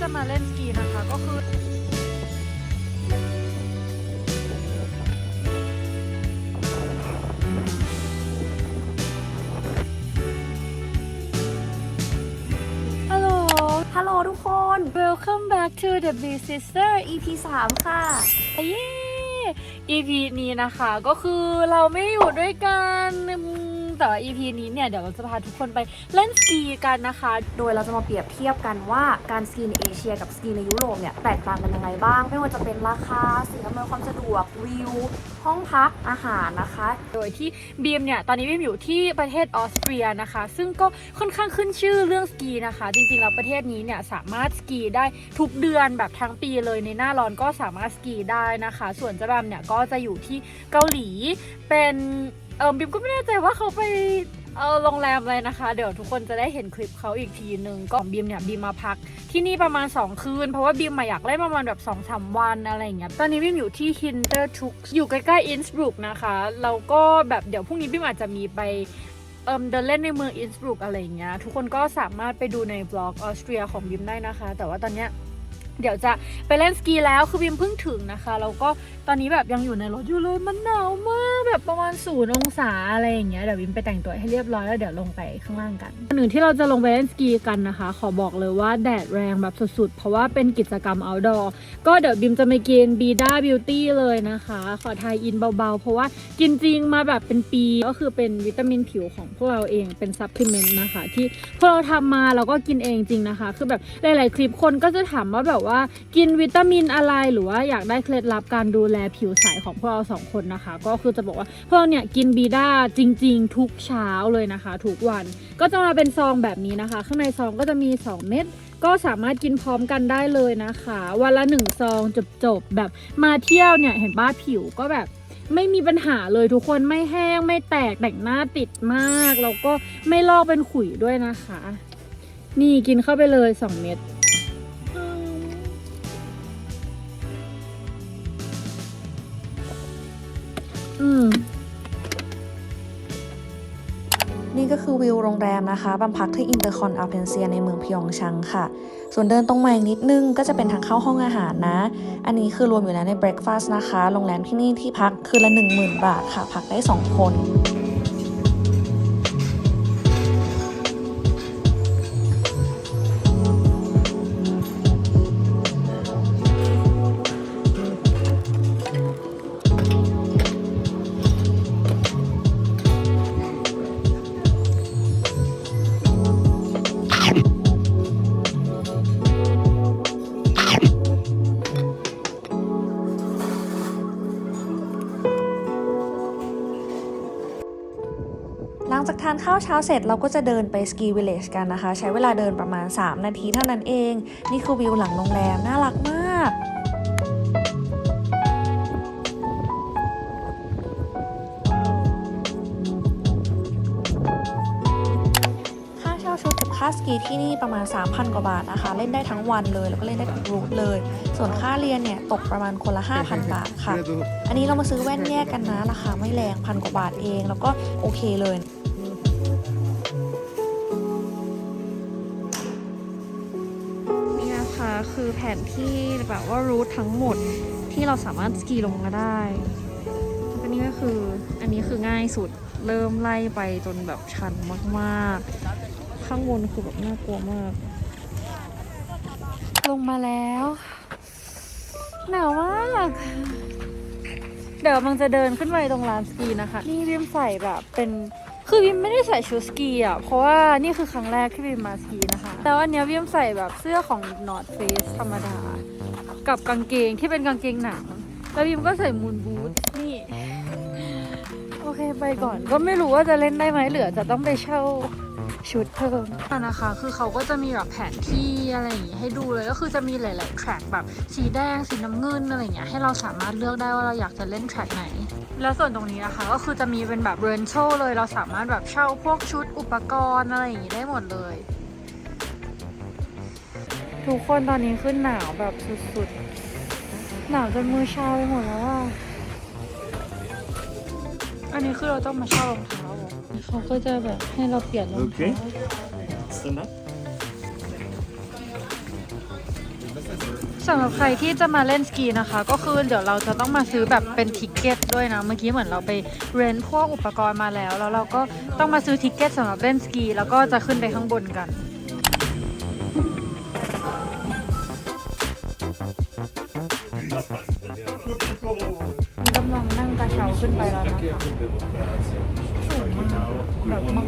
จะมาเล่นสกีนะคะก็คือฮัลโหล ฮัลโหลทุกคน Welcome back to the Big Sister EP 3 ค่ะ เย้ EP นี้นะคะก็คือเราไม่อยู่ด้วยกันอืม แต่ว่า EP นี้เนี่ยเดี๋ยวเราจะพาทุกคนไปเล่นสกีกันนะคะ โดยเราจะมาเปรียบเทียบกันว่าการสกีในเอเชียกับสกีในยุโรปเนี่ยแตกต่างกันยังไงบ้าง ไม่ว่าจะเป็นราคาสิ่งอำนวยความสะดวกวิว ห้องพักอาหารนะคะ โดยที่บีมเนี่ยตอนนี้บีมอยู่ที่ประเทศออสเตรียนะคะ ซึ่งก็ค่อนข้างขึ้นชื่อเรื่องสกีนะคะ จริงๆแล้วประเทศนี้เนี่ยสามารถสกีได้ทุกเดือนแบบทั้งปีเลยในหน้าร้อนก็สามารถสกีได้นะคะ ส่วนเจ้าแบมเนี่ยก็จะอยู่ที่เกาหลีเป็น เออบิมก็ไม่แน่ใจว่าเขาไปเออโรงแรมอะไรนะคะ เดี๋ยวทุกคนจะได้เห็นคลิปเขาอีกทีหนึ่งก็บีมเนี่ยบีมมาพักที่นี่ประมาณ 2 คืน เพราะว่าบีมมาอยากเล่นประมาณแบบ2อสวันอะไรอย่างเงี้ยตอนนี้บีมอยู่ที่ฮินเ e อร์ทุกอยู่ใกล้ๆอินสบรุกนะคะแล้วก็แบบเดี๋ยวพรุ่งนี้บีมอาจจะมีไปเอิมเดินเล่นในเมืองอินสบรุกอะไรอย่างเงี้ยทุกคนก็สามารถไปดูในบล็อกออสเตรียของบีมได้นะคะ แต่ว่าตอนเนี้ยเดี๋ยวจะไปเล่นสกีแล้วคือบีมเพิ่งถึงนะคะแล้วก็ ตอนนี้แบบยังอยู่ในรถอยู่เลยมันหนาวมากแบบประมาณศูนย์องศาอะไรอย่างเงี้ยเดี๋ยวบิมไปแต่งตัวให้เรียบร้อยแล้วเดี๋ยวลงไปข้างล่างกันหนึ่งที่เราจะลงไปเล่นสกีกันนะคะ ขอบอกเลยว่าแดดแรงแบบสุดๆ เพราะว่าเป็นกิจกรรม outdoor ก็เดี๋ยวบิมจะไปกินบีด้าบิวตี้เลยนะคะ ขอทายอินเบาๆ เพราะว่ากินจริงมาแบบเป็นปี ก็คือเป็นวิตามินผิวของพวกเราเองเป็นซัพพลีเมนต์นะคะ ที่พวกเราทำมาเราก็กินเองจริงนะคะ คือแบบหลายๆคลิปคนก็จะถามว่าแบบว่ากินวิตามินอะไรหรือว่าอยากได้เคล็ดลับการดูแลลผิวใสของพวกเราสองคนนะคะ ก็คือจะบอกว่าพวกเราเนี่ยกินบีด้าจริง ๆ ทุกเช้าเลยนะคะ ทุกวันก็จะมาเป็นซองแบบนี้นะคะ ข้างในซองก็จะมี 2 เม็ดก็สามารถกินพร้อมกันได้เลยนะคะ วันละ 1 ซองจบๆแบบมาเที่ยวเนี่ยเห็นบ้าผิวก็แบบไม่มีปัญหาเลยทุกคนไม่แห้งไม่แตกแต่งหน้าติดมาก แล้วก็ไม่ลอกเป็นขุยด้วยนะคะ นี่กินเข้าไปเลย 2 เม็ด ม นี่ก็คือวิวโรงแรมนะคะบำพักที่อินเตอร์คอนอัลเพนเซียในเมืองพยองชังค่ะ ส่วนเดินตรงมาอีกนิดนึงก็จะเป็นทางเข้าห้องอาหารนะ อันนี้คือรวมอยู่แล้วในเบรคฟาสต์นะคะ โรงแรมที่นี่ที่พักคือละ 10,000 บาทค่ะ พักได้ 2 คน ข้าวเช้าเสร็จเราก็จะเดินไปสกีวิลเลจกันนะคะ ใช้เวลาเดินประมาณ 3 นาทีเท่านั้นเอง นี่คือวิวหลังโรงแรม น่ารักมากค่าเช่าชุดค่าสกีที่นี่ประมาณ 3,000 กว่าบาทนะคะ เล่นได้ทั้งวันเลย แล้วก็เล่นได้ทุกรูทเลย ส่วนค่าเรียนเนี่ย ตกประมาณคนละ 5,000 บาทค่ะ อันนี้เรามาซื้อแว่นแยกกันนะ ราคาไม่แรงพันกว่าบาทเอง แล้วก็โอเคเลย คะคือแผนที่แบบว่ารูททั้งหมดที่เราสามารถสกีลงมาได้แล้วนี่ก็คืออันนี้คือง่ายสุดเริ่มไล่ไปจนแบบชันมากๆ ข้างบนคือแบบน่ากลัวมาก ลงมาแล้วหนาวมากเดี๋ยวมันจะเดินขึ้นไปตรงลานสกีนะคะ นี่วิมใส่แบบเป็น คือวิมไม่ได้ใส่ชุดสกีอะ เพราะว่านี่คือครั้งแรกที่วิมมาสกีนะ แต่ว่าอันเนี้ยวิมใส่แบบเสื้อของ North Face ธรรมดา กับกางเกงที่เป็นกางเกงหนัง แล้ววิมก็ใส่มูนบูทนี่ โอเคไปก่อน ก็ไม่รู้ว่าจะเล่นได้ไหมเหลือจะต้องไปเช่าชุดเพิ่มนะคะ คือเขาก็จะมีแบบแผนที่อะไรอย่างงี้ให้ดูเลย ก็คือจะมีหลายๆแทร็กแบบสีแดง สีน้ำเงินอะไรอย่างเงี้ย ให้เราสามารถเลือกได้ว่าเราอยากจะเล่นแทร็กไหน แล้วส่วนตรงนี้นะคะ ก็คือจะมีเป็นแบบเรน t a l เลย เราสามารถแบบเช่าพวกชุดอุปกรณ์อะไรอย่างงี้ได้หมดเลย ทุกคนตอนนี้ขึ้นหนาวแบบสุดๆ หนาวจนมือชาไปหมดแล้วอะอันนี้คือเราต้องมาเช่ารองเท้าเหรอเขาก็จะแบบให้เราเปลี่ยนรองเท้า Stand up. สำหรับใครที่จะมาเล่นสกีนะคะ ก็คือเดี๋ยวเราจะต้องมาซื้อแบบเป็นทิกเก็ตด้วยนะ เมื่อกี้เหมือนเราไปเรนพวกอุปกรณ์มาแล้ว แล้วเราก็ต้องมาซื้อทิกเก็ตสำหรับเล่นสกี แล้วก็จะขึ้นไปข้างบนกัน กำลังนั่งกระเช้าขึ้นไปแล้วนะคะสูงมากแบบมาก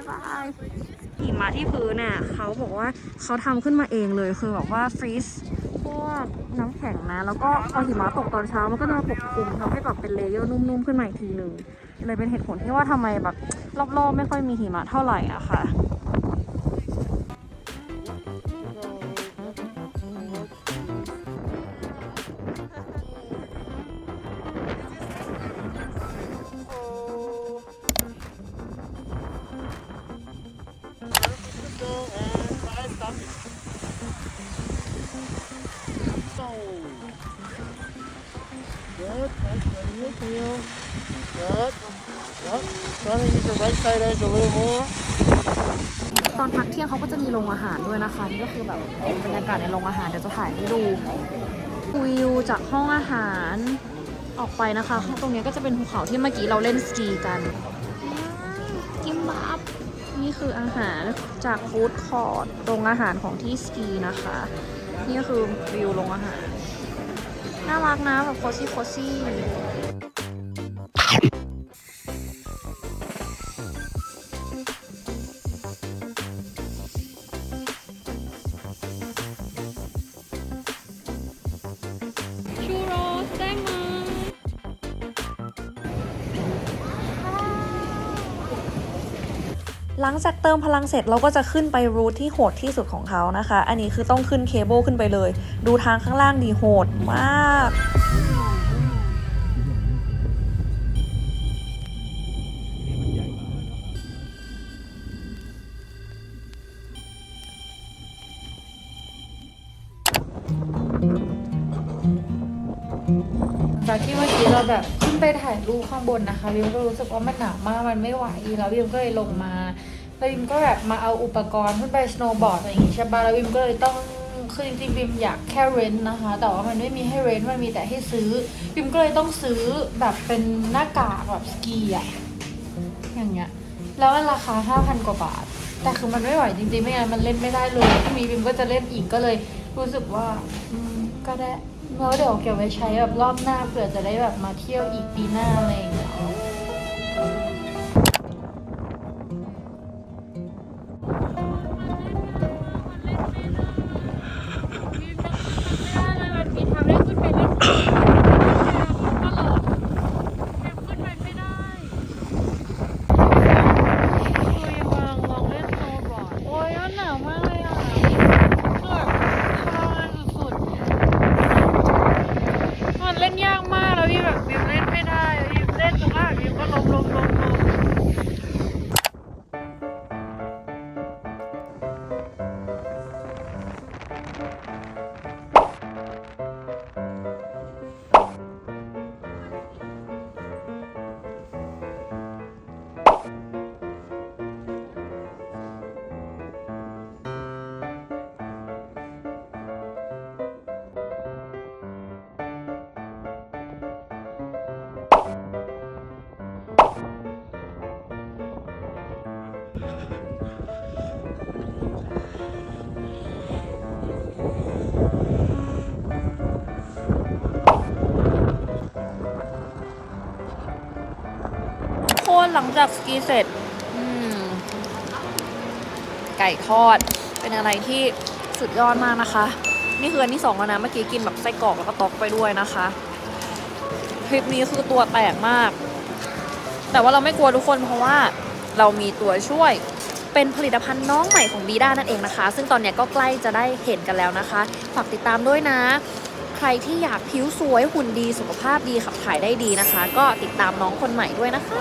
ายบายหิมะที่พื้นน่ะเขาบอกว่าเขาทำขึ้นมาเองเลยคือแบบว่าฟรีซพวกน้ำแข็งนะ แล้วก็พอหิมะตกตอนเช้ามันก็จะมาปกคลุมทำให้แบบเป็นเลเยอร์นุ่มๆขึ้นมาอีกทีหนึ่งเลยเป็นเหตุผลที่ว่าทำไมแบบรอบๆไม่ค่อยมีหิมะเท่าไหร่อะค่ะ side edge a little more. ตอนพักเที่ยงเขาก็จะมีโรงอาหารด้วยนะคะนี่ก็คือแบบบรรยากาศในโรงอาหารเดี๋ยวจะถ่ายให้ดูวิวจากห้องอาหารออกไปนะคะห้องตรงนี้ก็จะเป็นภูเขาที่เมื่อกี้เราเล่นสกีกันกิมบับนี่คืออาหารจากฟู้ดคอร์ทโรงอาหารของที่สกีนะคะ นี่ก็คือวิวโรงอาหาร น่ารักนะแบบโคซี่โคซี่ ลังจากเติมพลังเสร็จเราก็จะขึ้นไปรูทที่โหดที่สุดของเขานะคะ อันนี้คือต้องขึ้นเคเบิลขึ้นไปเลย ดูทางข้างล่างดีโหดมากจากที่เมื่อกี้เราแบบขึ้นไปถ่ายรูปข้างบนนะคะวิมก็รู้สึกว่ามันหนาวมากมันไม่ไหวแล้ววิมก็เลยลงมา แล้ววิมก็แบบมาเอาอุปกรณ์ขึ้นไปสโนว์บอร์ดอะไรอย่างงี้ใช่ปะแล้ววิมก็เลยต้องคือจริงๆวิมอยากแค่เรนท์นะคะ แต่ว่ามันไม่มีให้เรนท์มันมีแต่ให้ซื้อวิมก็เลยต้องซื้อแบบเป็นหน้ากากแบบสกีอะอย่างเงี้ย แล้วมันราคา5,000กว่าบาท แต่คือมันไม่ไหวจริงๆไม่งั้นมันเล่นไม่ได้เลยพรุ่งนี้วิมก็จะเล่นอีกก็เลยรู้สึกว่าอืมก็ได้แล้วเดี๋ยวเก็บไว้ใช้แบบรอบหน้าเผื่อจะได้แบบมาเที่ยวอีกปีหน้าอะไรอย่างเงี้ย หลังจากสกีเสร็จไก่ทอด เป็นอะไรที่สุดยอดมากนะคะ นี่คืออันที่สองแล้วนะ เมื่อกี้กินแบบไส้กรอกแล้วก็ตอกไปด้วยนะคะทริปนี้คือตัวแตกมาก แต่ว่าเราไม่กลัวทุกคนเพราะว่าเรามีตัวช่วยเป็นผลิตภัณฑ์น้องใหม่ของบีด้านั่นเองนะคะ ซึ่งตอนนี้ก็ใกล้จะได้เห็นกันแล้วนะคะ ฝากติดตามด้วยนะ ใครที่อยากผิวสวยหุ่นดีสุขภาพดีขับถ่ายได้ดีนะคะ ก็ติดตามน้องคนใหม่ด้วยนะคะ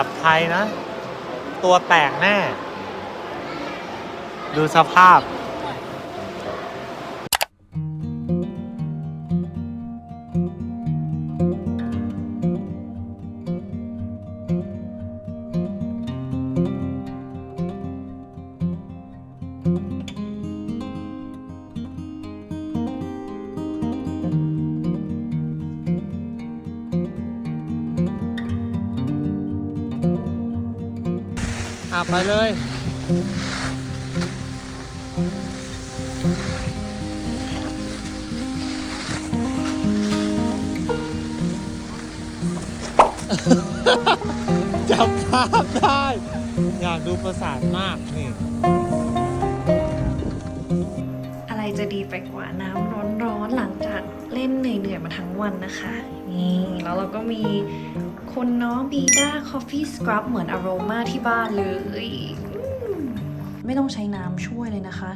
กับไทยนะ ตัวแตกแน่ ดูสภาพ อะไปเลย จับภาพได้ อยากดูประสาทมากนี่ อะไรจะดีไปกว่าน้ำร้อนๆหลังจากเล่นเหนื่อยๆมาทั้งวันนะคะ นี่แล้วเราก็มีคนน้องบีด้าคอฟฟี่สครับเหมือนอโรมาที่บ้านเลย ไม่ต้องใช้น้ำช่วยเลยนะคะ